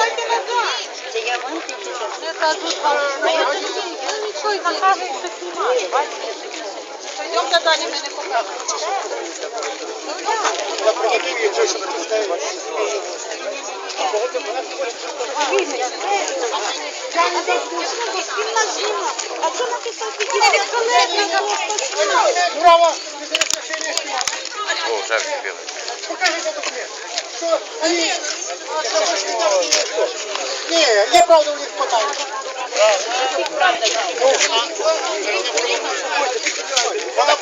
Дайте назад. Що написав? Право! О, вже встигли. Покажите документ. Что я правда у них хватает. Вона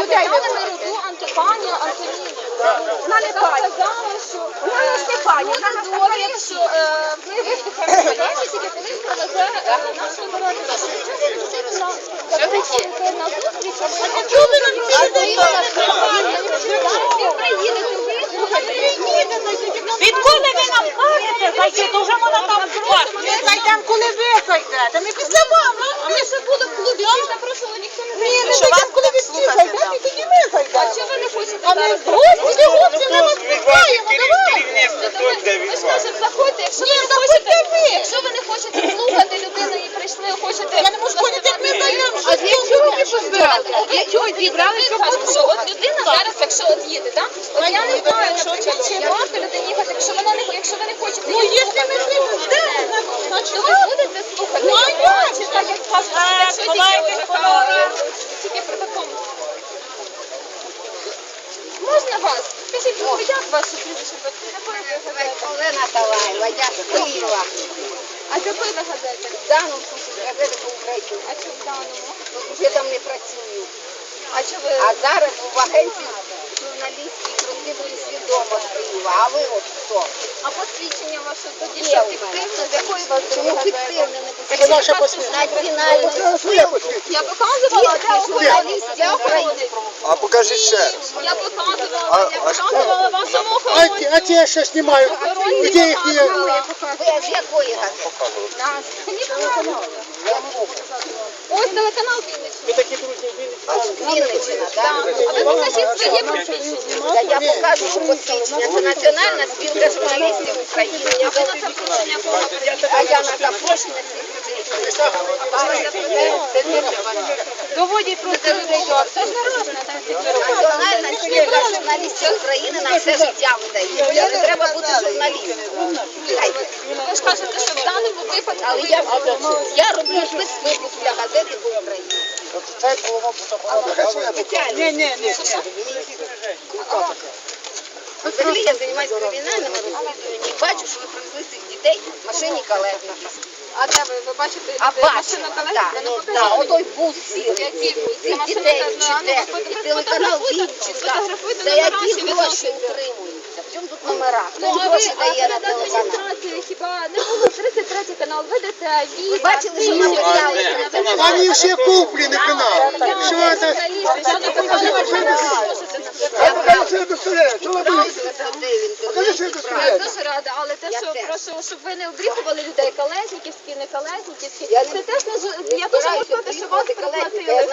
Людей антипанія Антоніна. Вона не пані. Вона не Стефанія. Вона говорить, що е, ми виступаємо поліції, тільки коли провезе е, нашу народу. Що таке? На зустріч. А чого ви нам Ви приїдете, вислухайте. Відколи ви нам кажете, зайти, то вже вона там звати. Зайдемо, коли ви зайдете. Ми після вам. А ми ще буде в клубі, всіх запрошували, ніхто не Ні, не зайшов. коли ви всі зайдете, і тоді ми А чого ви не хочете А ми гості, гості, ми вас пускаємо, давай. Ми ж кажемо, заходьте, якщо ви не хочете, якщо ви не хочете слухати людину і прийшли, хочете... Я не можу поняти, як ми зайдемо. А для чого ви позбирали? Для чого зібрали? Що от людина зараз, якщо от їде, так? От я не знаю, що чи варто людині їхати, якщо вона не якщо ви не хочете Ну, її якщо ми то ви будете слухати. Чи так, як кажуть, що якщо тільки тільки. Можна вас? Скажіть, ну, як ваше прізвище? Олена Талаєва, я з Києва. А з якої ви газети? Даном газети по Україні. А чому в даному? Вже там не працюю. А ви... А зараз в агенції журналістських розслідувань свідомо Києва. А ви от хто? А посвідчення ваше тоді що фіктивне? З якої вас Чому фіктивне не посвідчення. Національне Я показувала, де охоронці, де охоронці. А покажіть ще раз. Я показувала, я показувала вашому те- а те що знімають, де їх є? Ви з якої газети? Ось телеканал Вінниччина. Вінниччина, так? А ви покажіть своє. Та я покажу, що посвідчення. Це Національна спілка журналістів України. Ви на запрошення кого? А я на запрошення цих людей. Доводять просто людей до Національна журналістів України на все життя видає. Не треба бути журналістом. Ви ж кажете, що в даному випадку Але я, я роблю спецвипуск для газети по Україні. Це Ні, ні, ні. Взагалі я займаюся кримінальними розслідуваннями і бачу, що ви привезли цих дітей в машині Калетника. А де ви? Ви бачите А людей, бачу, машина так, колеса? Ну, так, покажіть. отой бус цілий. Які? Це машина дітей. Ну, вчите. ви І телеканал Вінчика. Сфотографуйте За номера, які чи гроші відносите? утримуються? В чому тут номера? Ну, Хто а ви, гроші а дає на перед телеканал? адміністрацією хіба не було 33 канал, ВДТ, Ви бачили, що нам поставили? Вони всі куплені канал. Що ви Де? Покажи, що Я дуже рада, але те, Я що прошу, щоб ви не обрізували людей, калетниківські, не калетниківські, Я це не- теж не я дуже Стараюся розпати, що вас приплатили Я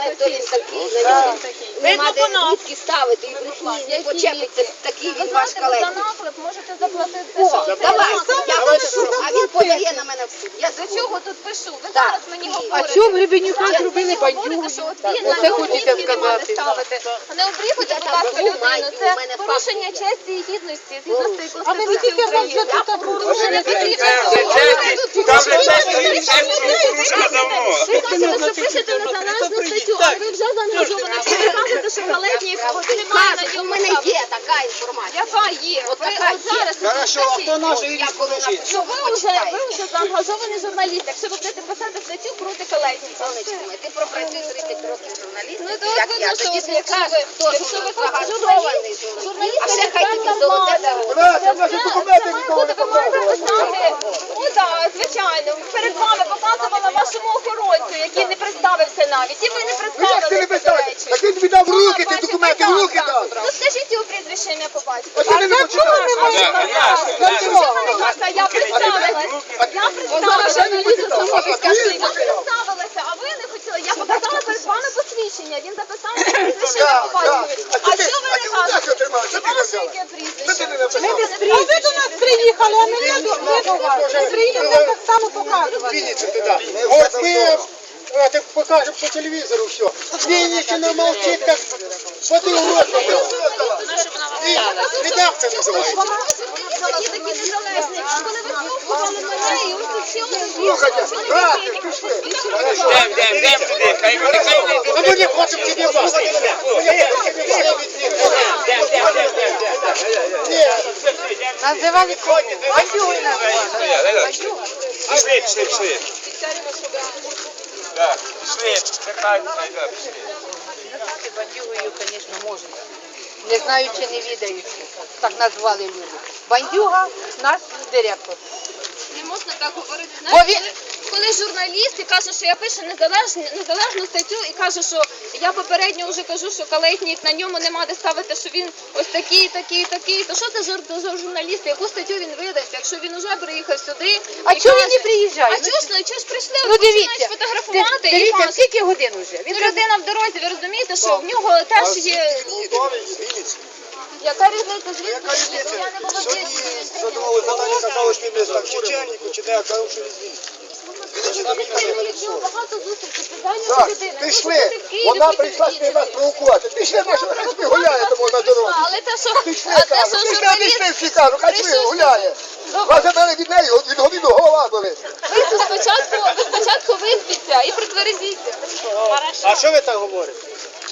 на нього нитки ставити, і брехні не почепиться. Такий Ви він ваш знаєте, ви за Калетник. наклеп можете заплатити. О, що це давай, наклеп. я пишу, а він подає на мене в суд. Я До чого тут пишу? Ви зараз мені говорите. А чого в Гребенюка Зараз зробили мені говорите, бандюгу? що от Так, він оце хочете сказати. ставити. А не обрізуйте, Я будь ласка, людину. Це порушення честі і гідності згідно з цієї А ви не Конституції тільки України. Вже чесно, він все давно. Ви кажете, що пишете незалежну статтю, а ви вже заангажовані. Ви кажете, що немає на у мене є така інформація. Яка є? От така є. Хорошо, а хто ви вже, ви вже заангажований журналіст. Якщо ви будете писати статтю проти. Сонечко ти пропрацюй 30 років Ну, як я. Тоді от ти скажеш, хто журналіст, журналіст. А ще хай тобі золоте нормально. дорога. Брат, Це, наші це, документи це ніколи має не бути, ви маєте показували. писати. Ну так, звичайно. Перед вами показувала вашому охоронцю, який не представився навіть. І ви не Ну як ти представилися, не до писав? речі. Так він тобі дав в руки, ти Бачите, документи в так, руки так. дав. Ну скажіть його прізвище ім'я по батьку. От ти не почитав. Я представилась. Я представилася А ти я представилася, а ви не хотіли. Я показала перед вами посвідчення. Він записав Так, так. А А що ви а не кажете? Ваше яке прізвище? А ви до нас приїхали, а ми не до до вас. Ми приїдемо так само показувати. От ми а, покажемо по телевізору все. Вінниччина мовчить, як води у всі один Слухайте, брати, пішли. Йдем, йдем, йдем туди. Хай вони, хай вони А ми не хочемо тебе вас. Ми не хочемо тебе вас від них. Ні, Називали кого? Пішли, пішли, пішли. Так, пішли. Чекай, пішли. Бандюгою, звісно, можна. Не знаючи, не відаючи. Так назвали люди. Бандюга наш директор. Не можна так говорити. Бо він- коли, коли журналіст і каже, що я пишу незалежну, незалежну статтю і каже, що я попередньо вже кажу, що калетнік на ньому нема де ставити, що він ось такий, такий, такий. То що це за, за журналіст? Яку статтю він видасть? Якщо він уже приїхав сюди, А і чого він каже- не приїжджає? А чого ж ну, чого ж прийшли? Ну Починають дивіться, фотографувати і дивіться, кажуть, скільки годин вже? він людина в дорозі, ви розумієте, що в нього теж є. Яка різниця звідки? Я не володію. казали, що він там в Чеченніку, чи де, а кажу, що він Так, людина. Пішли. Вона прийшла з нас провокувати. Пішли, наші собі гуляє тому на дорозі. Але те, що, Пішли, а те, кажу, що пішли, журналіст, пішли, всі кажуть, хай собі гуляє. Добре. Вас мене від неї, від голові голова болить. ви це спочатку, ви спочатку виспіться і притверезіться. А що ви так говорите?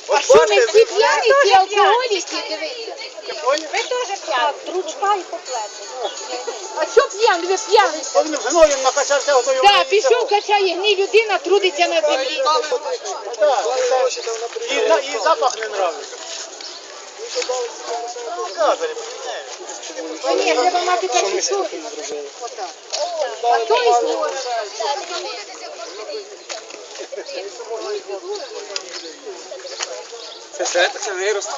А що ми всі п'яні, ці алкоголіки, дивіться. Ви теж п'яні. Ручка і поплети. А що п'яний? Ви п'яний? Він гноєм накачався готовий. Так, пішов, качає гній, людина трудиться на землі. І, і запах не нравиться. А ні, треба мати такі штуки. А то і зло. Це, це, це вирос.